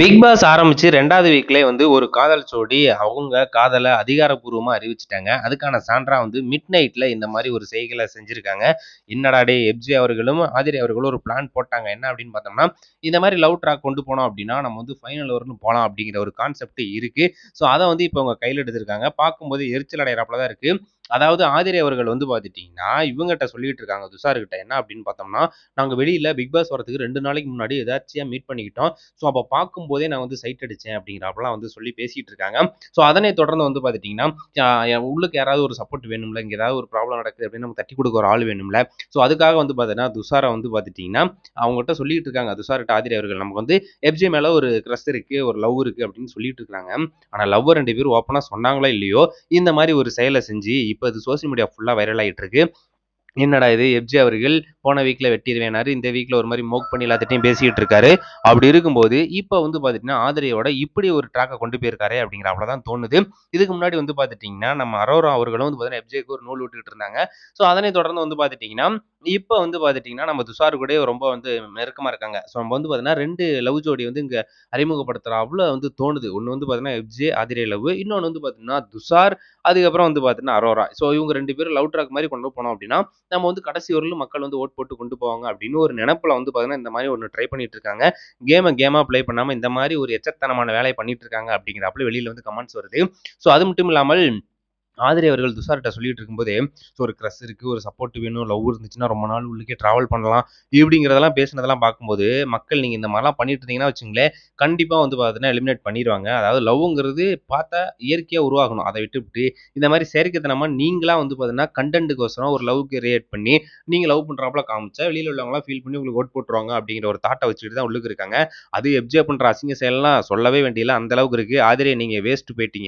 Big pass ஆரம்பிச்சு ரெண்டாவது வீக்லேயே வந்து ஒரு காதல் ஜோடி அவங்க காதலை அதிகாரப்பூர்வமாக அறிவிச்சுட்டாங்க. அதுக்கான சான்றா வந்து மிட் நைட்ல இந்த மாதிரி ஒரு செய்கைகள செஞ்சிருக்காங்க. என்னடா டே எஃப்ஜே அவர்களும், ஆதிரி அவர்களும் ஒரு பிளான் போட்டாங்க. என்ன அப்படின்னு பார்த்தோம்னா, இந்த மாதிரி லவ் ட்ராக் கொண்டு போனோம் அப்படின்னா, நம்ம வந்து ஃபைனல் வரைக்கும் போகலாம் அப்படிங்கிற ஒரு கான்செப்ட் இருக்கு. ஸோ அதை வந்து இப்போ அவங்க கையில் எடுத்திருக்காங்க. பார்க்கும்போது எரிச்சல் அடையறாப்புல தான் இருக்கு. அதாவது ஆதிரை அவர்கள் வந்து பார்த்துட்டிங்கன்னா இவங்ககிட்ட சொல்லிட்டு இருக்காங்க துஷாருக்கிட்ட என்ன அப்படின்னு பார்த்தோம்னா, நாங்கள் வெளியில் பிக் பாஸ் வரதுக்கு ரெண்டு நாளைக்கு முன்னாடி ஏதாச்சியாக மீட் பண்ணிக்கிட்டோம். ஸோ அப்போ பார்க்கும்போதே நான் வந்து சைட் அடித்தேன் அப்படிங்கிறப்பெல்லாம் வந்து சொல்லி பேசிகிட்டு இருக்காங்க. ஸோ அதனை தொடர்ந்து வந்து பார்த்துட்டிங்கன்னா உள்ளுக்கு யாராவது ஒரு சப்போர்ட் வேணும்ல, இங்கே ஏதாவது ஒரு ப்ராப்ளம் நடக்குது அப்படின்னு நமக்கு தட்டி கொடுக்க ஒரு ஆள் வேணும்ல. ஸோ அதுக்காக வந்து பார்த்தீங்கன்னா, துஷாரை வந்து பார்த்துட்டிங்கன்னா அவங்ககிட்ட சொல்லிட்டு இருக்காங்க. துஷார்கிட்ட ஆதிரி அவர்கள் நமக்கு வந்து எஃப்ஜே மேலே ஒரு கிரஷ் இருக்குது ஒரு லவ் இருக்குது அப்படின்னு சொல்லிட்டு இருக்காங்க. ஆனால் லவ் ரெண்டு பேரும் ஓப்பனாக சொன்னாங்களோ இல்லையோ, இந்த மாதிரி ஒரு செயலை செஞ்சு இப்போ இது சோசியல் மீடியா ஃபுல்லாக வைரல் ஆகிட்டு இருக்கு. என்னடா இது எப்ஜி அவர்கள் போன வீக்கில் வெட்டிடுவேனாரு இந்த வீக்கில் ஒரு மாதிரி மோக் பண்ணி எல்லாத்திட்டையும் பேசிட்டு இருக்காரு. அப்படி இருக்கும்போது, இப்போ வந்து பார்த்துட்டிங்கன்னா ஆதரையோட இப்படி ஒரு ட்ராக்கை கொண்டு போயிருக்காரே அப்படிங்கிற தான் தோணுது. இதுக்கு முன்னாடி வந்து பார்த்துட்டிங்கன்னா நம்ம அரோரா அவர்களும் வந்து பார்த்தீங்கன்னா, எப்ஜேக்கு ஒரு நூல் விட்டுக்கிட்டு இருந்தாங்க. ஸோ அதனை தொடர்ந்து வந்து பார்த்துட்டிங்கன்னா இப்போ வந்து பார்த்துட்டிங்கன்னா நம்ம துஷார் கூடயே ரொம்ப வந்து நெருக்கமாக இருக்காங்க. ஸோ நம்ம வந்து பார்த்தீங்கன்னா, ரெண்டு லவ் ஜோடி வந்து இங்கே அறிமுகப்படுத்துகிற அவ்வளோ வந்து தோணுது. ஒன்று வந்து பார்த்தீங்கன்னா, எஃப்ஜே, ஆதிரே லவ். இன்னொன்று வந்து பார்த்தீங்கன்னா, துஷார், அதுக்கப்புறம் வந்து பார்த்தீங்கன்னா, அரோரா. ஸோ இவங்க ரெண்டு பேரும் லவ் ட்ராக் மாதிரி கொண்டு போனோம் அப்படின்னா, நம்ம வந்து கடைசி வரையிலும் மக்கள் வந்து ஓட் போட்டு கொண்டு போவாங்க அப்படின்னு ஒரு நினப்பில் வந்து பார்த்தீங்கன்னா, இந்த மாதிரி ஒன்று ட்ரை பண்ணிட்டு இருக்காங்க. கேமை கேமாக ப்ளே பண்ணாமல் இந்த மாதிரி ஒரு எச்சத்தனமான வேலையை பண்ணிட்டு இருக்காங்க அப்படிங்கிறாப்புல வெளியில் வந்து கமெண்ட்ஸ் வருது. ஸோ அது மட்டும் இல்லாமல் ஆதிரி அவர்கள் துஷார்கிட்ட சொல்லிட்டு இருக்கும்போதே, ஸோ ஒரு க்ரெஸ் இருக்குது ஒரு சப்போர்ட் வேணும், லவ் இருந்துச்சுன்னா ரொம்ப நாள் உள்ளுக்கே ட்ராவல் பண்ணலாம். இப்படிங்கிறதெல்லாம் பேசினதெல்லாம் பார்க்கும்போது, மக்கள் நீங்கள் இந்த மாதிரிலாம் பண்ணிட்டு இருந்தீங்கன்னா வச்சுங்களேன் கண்டிப்பாக வந்து பார்த்தீங்கன்னா, எலிமினேட் பண்ணிடுவாங்க அதாவது லவ்ங்கிறது பார்த்தா இயற்கையாக உருவாகணும். அதை விட்டுவிட்டு இந்த மாதிரி செயற்கைத்தனமாக நீங்களாக வந்து பார்த்தீங்கன்னா, கண்டென்ட்டுக்கோசரம் ஒரு லவ் கிரியேட் பண்ணி, நீங்கள் லவ் பண்ணுறாப்புல காமிச்சா, வெளியில் உள்ளவங்களாம் ஃபீல் பண்ணி உங்களுக்கு ஓட் போட்டுருவாங்க அப்படிங்கிற ஒரு தாட்டை வச்சுக்கிட்டு தான் உள்ளுக்கு இருக்காங்க. அது எப்ஜே பண்ணுற அசிங்க செயல்லாம் சொல்லவே வேண்டியதில்ல. அந்த அளவுக்கு இருக்குது ஆதிரியை நீங்கள் வேஸ்ட்டு போயிட்டீங்க.